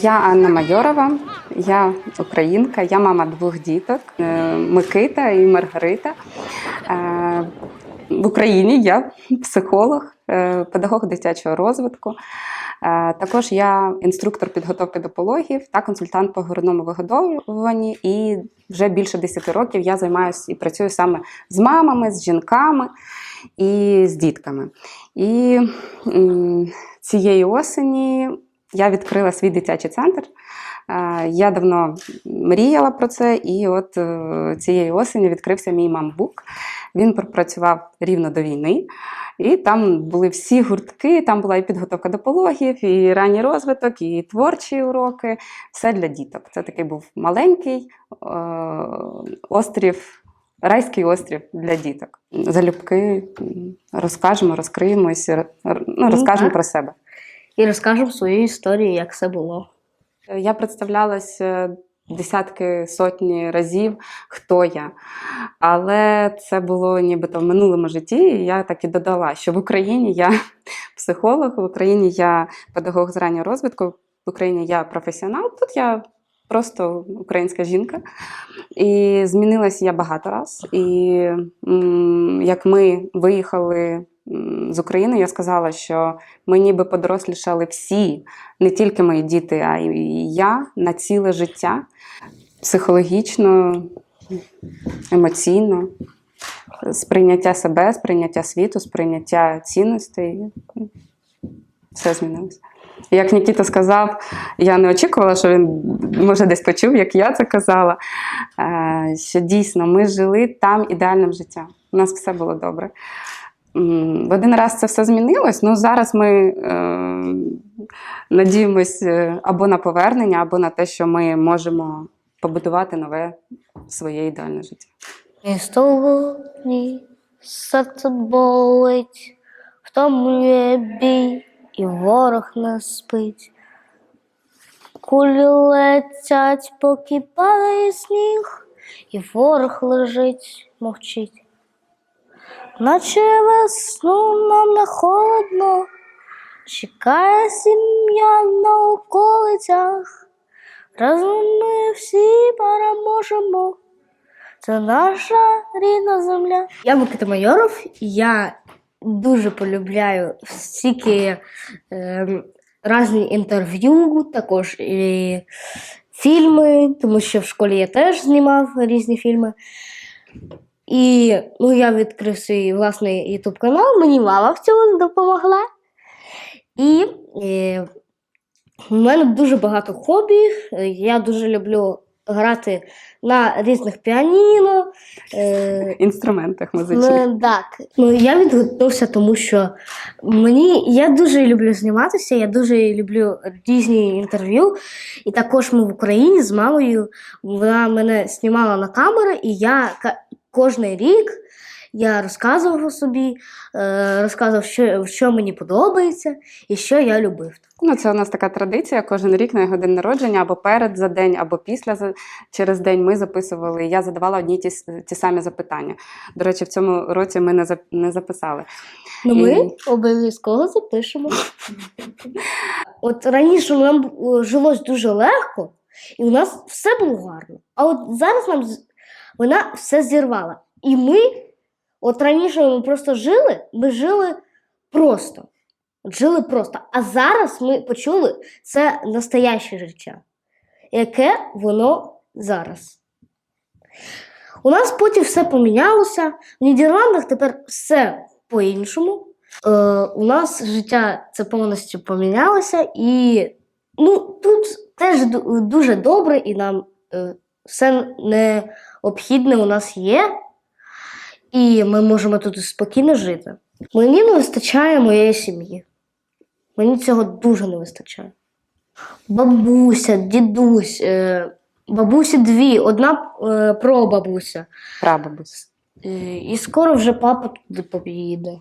Я Анна Майорова, я українка, я мама двох діток е, Микита і Маргарита. Е, В Україні я психолог, е, педагог дитячого розвитку. Також я інструктор підготовки до пологів та консультант по грудному вигодовуванні. І вже більше 10 років я займаюся і працюю саме з мамами, з жінками і з дітками. І цієї осені я відкрила свій дитячий центр. Е, Я давно мріяла про це, і от е, цієї осені відкрився мій мамбук. Він пропрацював рівно до війни, і там були всі гуртки. Там була і підготовка до пологів, і ранній розвиток, і творчі уроки. Все для діток. Це такий був маленький е, острів. Райський острів для діток. Залюбки розкажемо, розкриємось, р- р- ну, розкажемо про себе. І розкажемо свою історію, як це було. Я представлялась е, десятки сотні разів, хто я. Але це було нібито в минулому житті. І я так і додала, що в Україні я психолог, в Україні я педагог з раннього розвитку, в Україні я професіонал. Тут я просто українська жінка. І змінилася я багато раз. І як ми виїхали з України, я сказала, що ми ніби подорослішали всі, не тільки мої діти, а й я на ціле життя психологічно, емоційно. Сприйняття себе, сприйняття світу, сприйняття цінностей. Все змінилося. Як Нікіта сказав, я не очікувала, що він може десь почув, як я це казала. е, Що дійсно ми жили там ідеальним життям. У нас все було добре. В один раз це все змінилось. Ну зараз ми е, надіємось е, або на повернення, або на те, що ми можемо побудувати нове своє ідеальне життя. І столоні серце болить, втомлює бій, і ворог не спить. Кулі летять, поки падає сніг, і ворог лежить, мовчить. Наче весну нам не холодно, чекає сім'я на околицях. Разом ми всі переможемо. Це наша рідна земля. Я Микита Майоров, я дуже полюбляю стільки е, різні інтерв'ю, також і фільми, тому що в школі я теж знімав різні фільми. І ну, я відкрив свій власний YouTube канал, мені мама в цьому допомогла. І е, у мене дуже багато хобі. Я дуже люблю грати на різних піаніно. Е, Інструментах музичних. Ну, так. Ну, я відгукнувся, тому що мені я дуже люблю зніматися, я дуже люблю різні інтерв'ю. І також ми в Україні з мамою вона мене знімала на камеру, і я кожен рік я розказував собі, е, розказував, що, що мені подобається і що я любив. Ну, це у нас така традиція. Кожен рік на його день народження або перед за день, або після за через день ми записували. і Я задавала одні ті, ті самі запитання. До речі, в цьому році ми не зап- не записали. Ну, ми І- обов'язково запишемо. От раніше нам е, жилось дуже легко, і у нас все було гарно. А от зараз нам вона все зірвала. І ми, от раніше ми просто жили, ми жили просто. От жили просто. А зараз ми почули це настояще життя, яке воно зараз. У нас потім все помінялося. В Нідерландах тепер все по-іншому. Е, у нас життя це повністю помінялося, і ну, тут теж дуже добре, і нам е, все необхідне у нас є, і ми можемо тут спокійно жити. Мені не вистачає моєї сім'ї. Мені цього дуже не вистачає. Бабуся, дідусь, е, бабусі дві, одна е, прабабуся. Прабабусь. Е, І скоро вже папа туди поїде.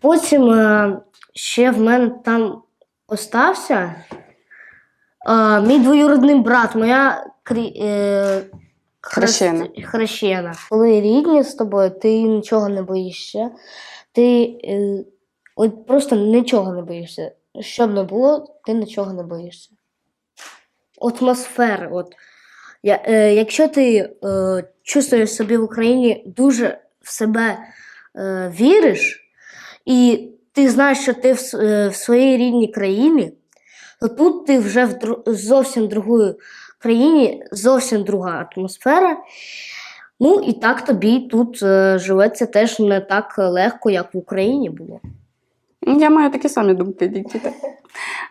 Потім ще в мене там остався е, мій двоюродний брат, моя крі, е, Хрещена. хрест- хрещена. Коли рідні з тобою, ти нічого не боїшся. Ти е, от просто нічого не боїшся. Щоб не було, ти нічого не боїшся. Атмосфера. От. Я, е, якщо ти е, чувствуєш собі в Україні дуже в себе е, віриш, і ти знаєш, що ти в, с- е, в своїй рідній країні, то тут ти вже в дру- зовсім другої країні, зовсім друга атмосфера. Ну і так тобі тут е, живеться теж не так легко, як в Україні було. Я маю такі самі думки, Нікіта.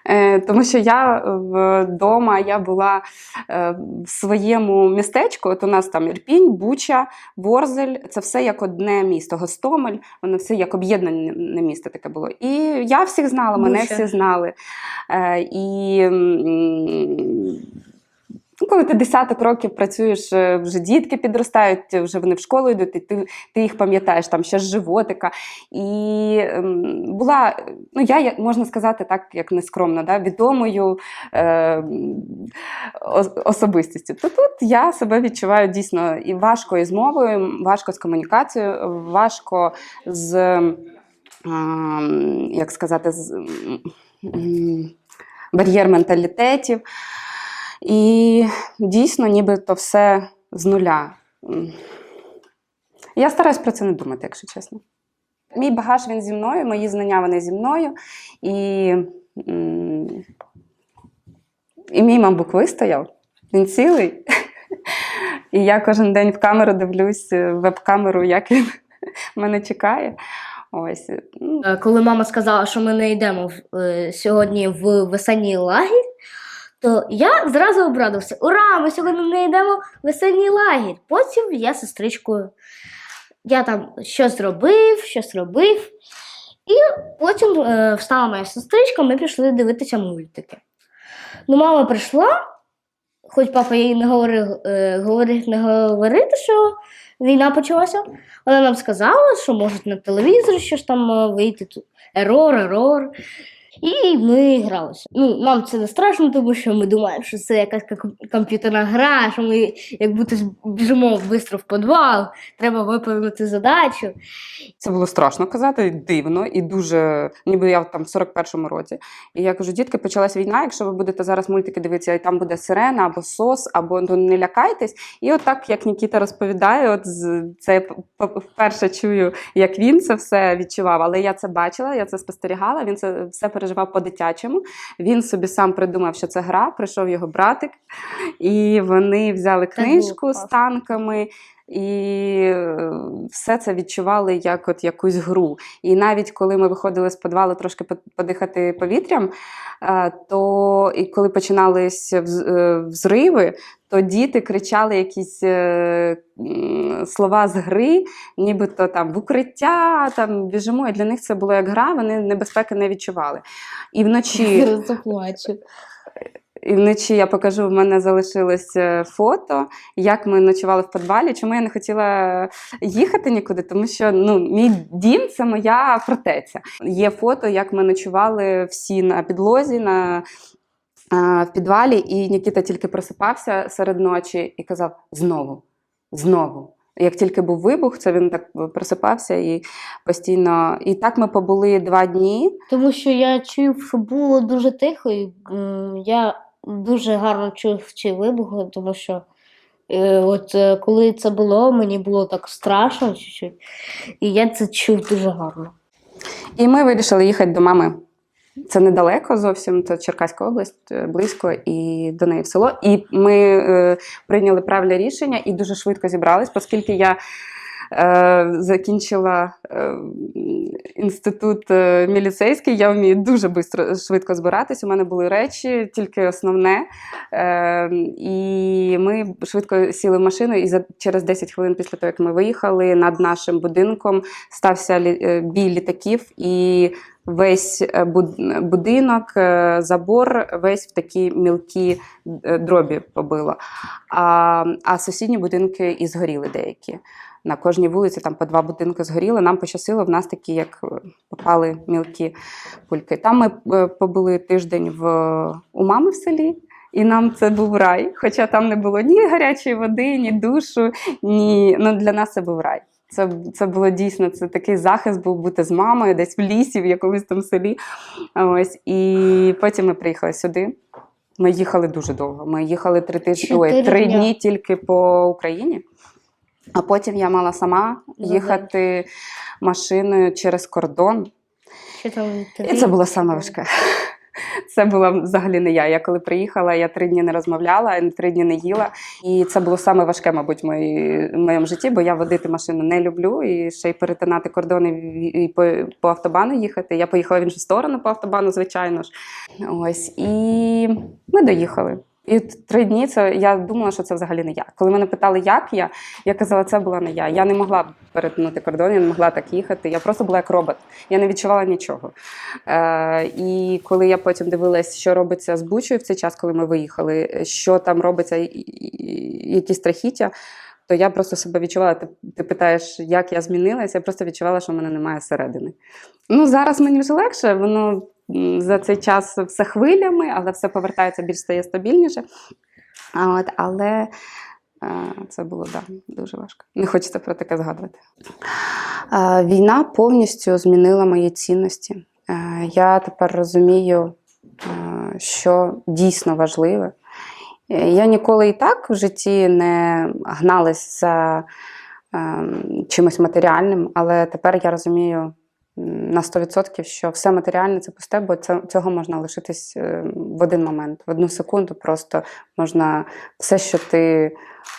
Е, тому що я вдома я була е, в своєму містечку. От у нас там Ірпінь, Буча, Ворзель. Це все як одне місто. Гостомель, воно все як об'єднане місто таке було. І я всіх знала, мене Буча. всі знали. Е, і Ну, коли ти десяток років працюєш, е, вже дітки підростають, вже вони в школу йдуть, і ти, ти їх пам'ятаєш там ще з животика. І ем, була, ну я можна сказати, так як нескромно, да, відомою е, особистістю. То тут я себе відчуваю дійсно і важко із мовою, важко з комунікацією, важко з, ем, як сказати, з м, бар'єр менталітетів. І дійсно, ніби то все з нуля. Я стараюсь про це не думати, якщо чесно. Мій багаж він зі мною, мої знання вони зі мною. І, і мій мамбук вистояв, він цілий. І я кожен день в камеру дивлюсь, в веб-камеру, як він мене чекає. Ось. Е, Коли мама сказала, що ми не йдемо е, сьогодні в весенній лагерь, то я зразу обрадився: Ура! Ми сьогодні не йдемо в весенній лагерь. Потім я сестричкою. Я там щось зробив, щось робив. І потім е, встала моя сестричка, ми пішли дивитися мультики. Ну, мама прийшла, хоч папа їй не говорив, е, говорив не говорити, що війна почалася. Вона нам сказала, що можуть на телевізорі щось там е, вийти. Ерор, ерор. І ми гралися. Ну, нам це не страшно, тому що ми думаємо, що це якась комп'ютерна гра, що ми як будто біжимо швидко в підвал, треба виповнити задачу. Це було страшно казати, дивно і дуже, ніби я там в 41-му році. І я кажу: дітки, почалась війна. Якщо ви будете зараз мультики дивитися, і там буде сирена або сос, або ну, не лякайтесь. І от як Нікіта розповідає, от це я вперше чую, як він це все відчував. Але я це бачила, я це спостерігала. Він це все переживав по-дитячому. Він собі сам придумав, що це гра. Прийшов його братик, і вони взяли книжку з танками. І е, все це відчували як от якусь гру. І навіть коли ми виходили з підвалу трошки по- подихати повітрям, е, то і коли починались е, взриви, то діти кричали якісь слова з гри, нібито там в укриття, там біжимо. І для них це було як гра, вони небезпеки не відчували. І вночі. І вночі я покажу, в мене залишилось е, фото, як ми ночували в підвалі. Чому я не хотіла їхати нікуди? Тому що ну, мій дім це моя фортеця. Є фото, як ми ночували всі на підлозі. на а, в підвалі, і Нікіта тільки просипався серед ночі і казав: знову, знову. Як тільки був вибух, це він так просипався і постійно. І так ми побули два дні. Тому що я чув, що було дуже тихо, і я дуже гарно чув ці вибухи, тому що е, от е, коли це було, мені було так страшно чуть-чуть, і я це чув дуже гарно. І ми вирішили їхати до мами. Це недалеко зовсім, це Черкаська область, е, близько, і до неї в село. І ми е, прийняли правильне рішення і дуже швидко зібрались, оскільки я закінчила е, інститут е, міліцейський, я вмію дуже швидко швидко збиратись. У мене були речі, тільки основне. Е, і ми швидко сіли в машину, і за, через 10 хвилин після того, як ми виїхали, над нашим будинком стався е, бій літаків, і весь е, будинок, е, забор, весь в такі мілкі е, дробі побило. А, а сусідні будинки і згоріли деякі. На кожній вулиці там по два будинки згоріли. Нам пощастило, в нас такі, як попали мілкі кульки. Там ми побули тиждень в, у мами в селі. І нам це був рай, хоча там не було ні гарячої води, ні душу, ні. Ну, для нас це був рай. Це, це було дійсно це такий захист був бути з мамою десь в лісі, в якомусь там селі. Ось. І потім ми приїхали сюди. Ми їхали дуже довго. Ми їхали три тижні, ой, три дні тільки по Україні. А потім я мала сама їхати машиною через кордон. І це було саме важке. Це була взагалі не я. Я коли приїхала, я три дні не розмовляла, три дні не їла. І це було саме важке, мабуть, в, мої, в моєму житті, бо я водити машину не люблю. І ще й перетинати кордони і- по, по автобану їхати. Я поїхала в іншу сторону по автобану, звичайно ж. Ось і ми доїхали. І три дні це я думала, що це взагалі не я. Коли мене питали, як я, я казала, це була не я. Я не могла перетнути кордон, я не могла так їхати. Я просто була як робот. Я не відчувала нічого. Е, і коли я потім дивилась, що робиться з Бучою в цей час, коли ми виїхали, що там робиться, і- і- які страхіття. То я просто себе відчувала. Ти, ти питаєш, як я змінилася, я просто відчувала, що в мене немає середини. Ну, зараз мені вже легше, воно за цей час все хвилями, але все повертається більш стає стабільніше. От, але е, це було да, дуже важко. Не хочеться про таке згадувати. Е, Війна повністю змінила мої цінності. Е, Я тепер розумію, що дійсно важливе. Я ніколи і так в житті не гналась за ем, чимось матеріальним, але тепер я розумію на 100%, що все матеріальне це пусте, бо це, цього можна лишитись е, в один момент, в одну секунду. Просто можна все, що ти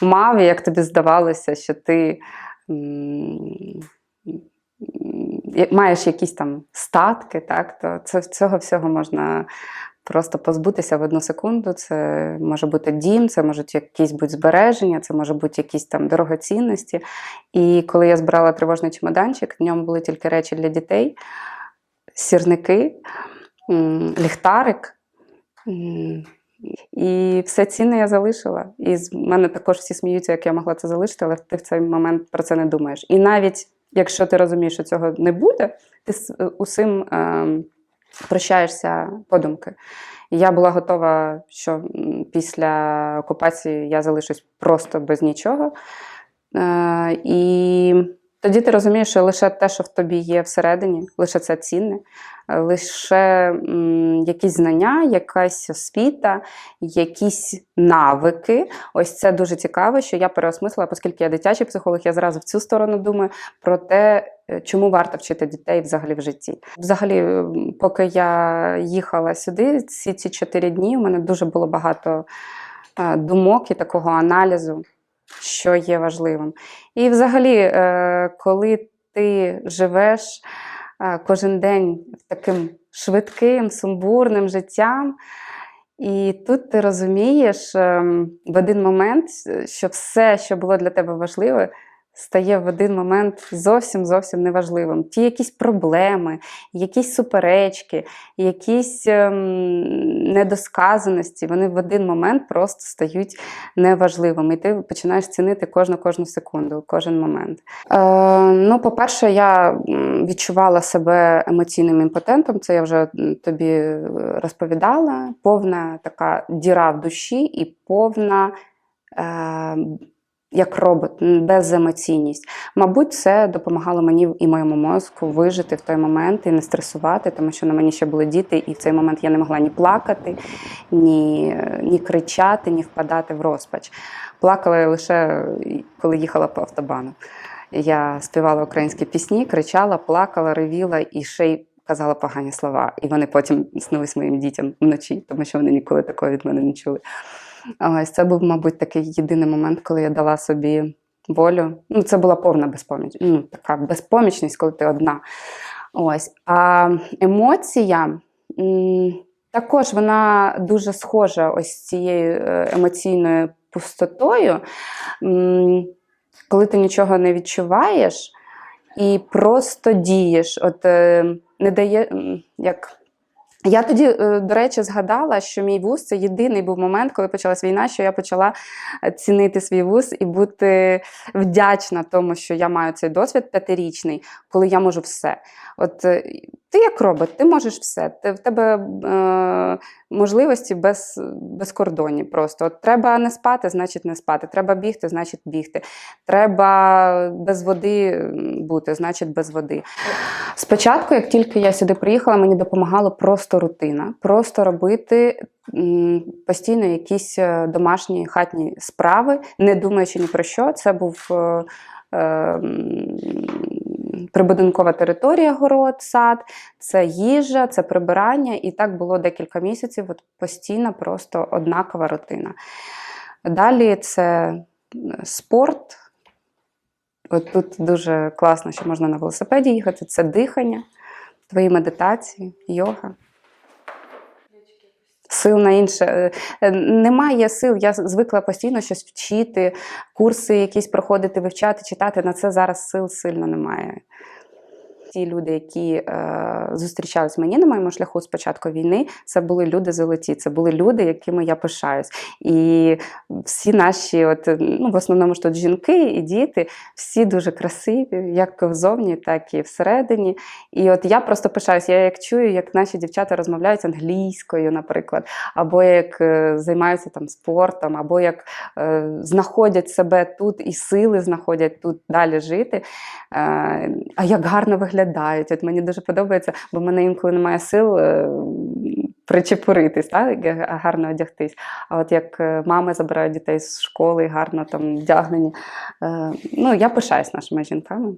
мав, і як тобі здавалося, що ти. Маєш якісь там статки, так, то це, цього всього можна просто позбутися в одну секунду. Це може бути дім, це можуть якісь бути збереження, це може бути якісь там дорогоцінності. І коли я збирала тривожний чемоданчик, в ньому були тільки речі для дітей, сірники, ліхтарик. І все цінне я залишила. І з мене також всі сміються, як я могла це залишити, але ти в цей момент про це не думаєш. І навіть якщо ти розумієш, що цього не буде, ти з усім ем, прощаєшся подумки. Я була готова, що після окупації я залишусь просто без нічого. Е, і тоді ти розумієш, що лише те, що в тобі є всередині, лише це цінне, лише якісь знання, якась освіта, якісь навики. Ось це дуже цікаво, що я переосмислила, оскільки я дитячий психолог, я зразу в цю сторону думаю про те, е, чому варто вчити дітей взагалі в житті. Взагалі, поки я їхала сюди, ці ці чотири дні, у мене дуже було багато е, думок і такого аналізу, що є важливим. І взагалі, е, коли ти живеш е, кожен день таким швидким, сумбурним життям, і тут ти розумієш ем, в один момент, що все, що було для тебе важливе, стає в один момент зовсім зовсім неважливим. Ті якісь проблеми, якісь суперечки, якісь ем, недосказаності, вони в один момент просто стають неважливими. І ти починаєш цінити кожну кожну секунду, кожен момент. Е, ну, по-перше, я відчувала себе емоційним імпотентом. Це я вже тобі е, розповідала. Повна така діра в душі і повна. Е, як робот, беземоційність. Мабуть, це допомагало мені і моєму мозку вижити в той момент і не стресувати, тому що на мені ще були діти, і в цей момент я не могла ні плакати, ні, ні кричати, ні впадати в розпач. Плакала я лише коли їхала по автобану. Я співала українські пісні, кричала, плакала, ревіла і ще й казала погані слова. І вони потім снились моїм дітям вночі, тому що вони ніколи такого від мене не чули. Ось це був, мабуть, такий єдиний момент, коли я дала собі волю. Ну, це була повна безпоміч. Ну, така безпомічність, коли ти одна. Ось. А емоція також вона дуже схожа ось цією е, емоційною пустотою. Коли ти нічого не відчуваєш і просто дієш, от е, не дає, як я тоді, е, до речі, згадала, що мій вуз це єдиний був момент, коли почалась війна, що я почала е, цінити свій вуз і бути вдячна тому, що я маю цей досвід п'ятирічний, коли я можу все. От е, ти як робот, ти можеш все. Ти, в тебе е, можливості без, безкордонні просто. От треба не спати, значить не спати. Треба бігти, значить бігти. Треба без води бути, значить без води. Спочатку, як тільки я сюди приїхала, мені допомагала просто рутина, просто робити постійно якісь е, домашні хатні справи, не думаючи ні про що. Це був. е, е, Прибудинкова територія, город, сад, це їжа, це прибирання, і так було декілька місяців. От постійно просто однакова рутина. Далі це е, спорт. От тут дуже класно, що можна на велосипеді їхати. Це дихання, твої медитації, йога. Сил на інше. Е, е, Немає сил. Я звикла постійно щось вчити, курси якісь проходити, вивчати, читати. На це зараз сил сильно немає. Ті люди, які е, зустрічались мені на моєму шляху з початку війни, це були люди золоті, це були люди, якими я пишаюсь. І всі наші, от, ну, в основному ж тут жінки і діти, всі дуже красиві, як взовні, так і всередині. І от я просто пишаюсь, я як чую, як наші дівчата розмовляють англійською, наприклад, або як е, займаються там спортом, або як е, знаходять себе тут і сили знаходять тут далі жити. Е, а як гарно виглядають. От мені дуже подобається, бо в мене інколи немає сил е, причепуритись, так? гарно одягтись. А от як е, мами забирають дітей з школи, гарно там вдягнені. Е, ну, я пишаюсь нашими жінками.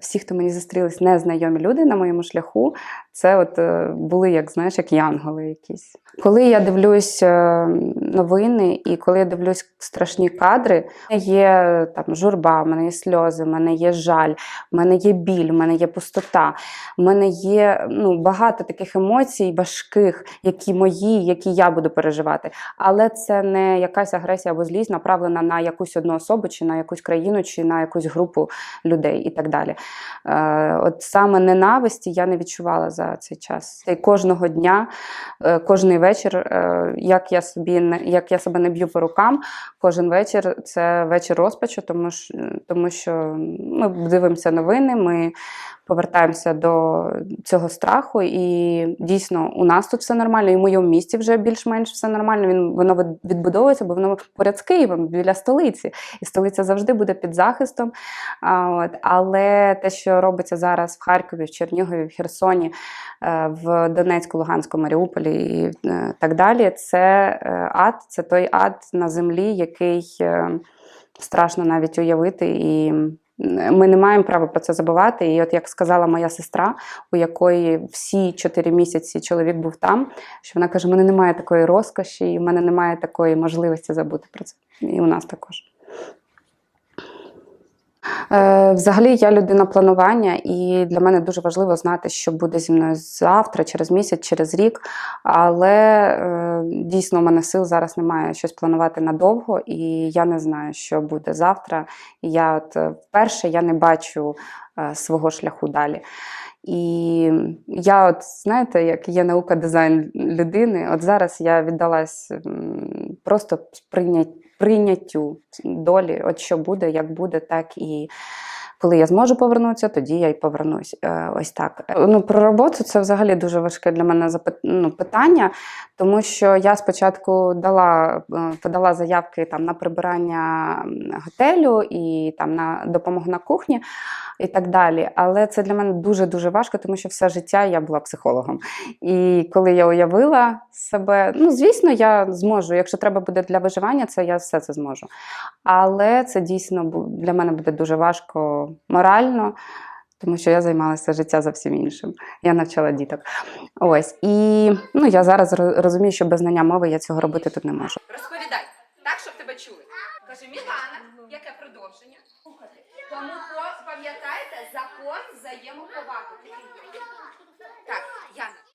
Всі, хто мені зустрілись, незнайомі люди на моєму шляху, це от е, були, як знаєш, як янголи якісь. Коли я дивлюсь е, новини і коли я дивлюсь страшні кадри, в мене є там журба, в мене є сльози, в мене є жаль, в мене є біль, в мене є пустота, в мене є ну, багато таких емоцій важких, які мої, які я буду переживати. Але це не якась агресія або злість, направлена на якусь одну особу, чи на якусь країну, чи на якусь групу людей і так далі. Е, от саме ненависті я не відчувала за цей час. І кожного дня, е, кожний вечір, е, як я собі як я себе не б'ю по рукам, кожен вечір це вечір розпачу, тому що, тому що ми дивимося новини, ми повертаємося до цього страху, і дійсно у нас тут все нормально, і в моєму місті вже більш-менш все нормально. Він воно відбудовується, бо воно поряд з Києвом біля столиці, і столиця завжди буде під захистом. А, от, але те, що робиться зараз в Харкові, в Чернігові, в Херсоні, в Донецьку, Луганську, Маріуполі і е, так далі, це е, ад, це той ад на землі, який е, страшно навіть уявити. І ми не маємо права про це забувати. І от як сказала моя сестра, у якої всі чотири місяці чоловік був там, що вона каже: у мене немає такої розкоші, і в мене немає такої можливості забути про це. І у нас також. Е, Взагалі, я людина планування, і для мене дуже важливо знати, що буде зі мною завтра, через місяць, через рік. Але е, дійсно у мене сил зараз немає щось планувати надовго, і я не знаю, що буде завтра. Я от е, вперше я не бачу свого шляху далі. І я, от знаєте, як є наука дизайн людини, от зараз я віддалась просто прийняттю прийняттю долі, от що буде, як буде, так і коли я зможу повернутися, тоді я й повернусь. Е, Ось так. Е, Ну, про роботу це взагалі дуже важке для мене ну, питання, тому що я спочатку дала, е, подала заявки там, на прибирання готелю і там, на допомогу на кухні і так далі. Але це для мене дуже-дуже важко, тому що все життя я була психологом. І коли я уявила себе, ну звісно, я зможу. Якщо треба буде для виживання, це я все це зможу. Але це дійсно для мене буде дуже важко морально. Тому що я займалася життя зовсім іншим. Я навчала діток. Ось. І ну, я зараз розумію, що без знання мови я цього робити тут не можу. Розповідай,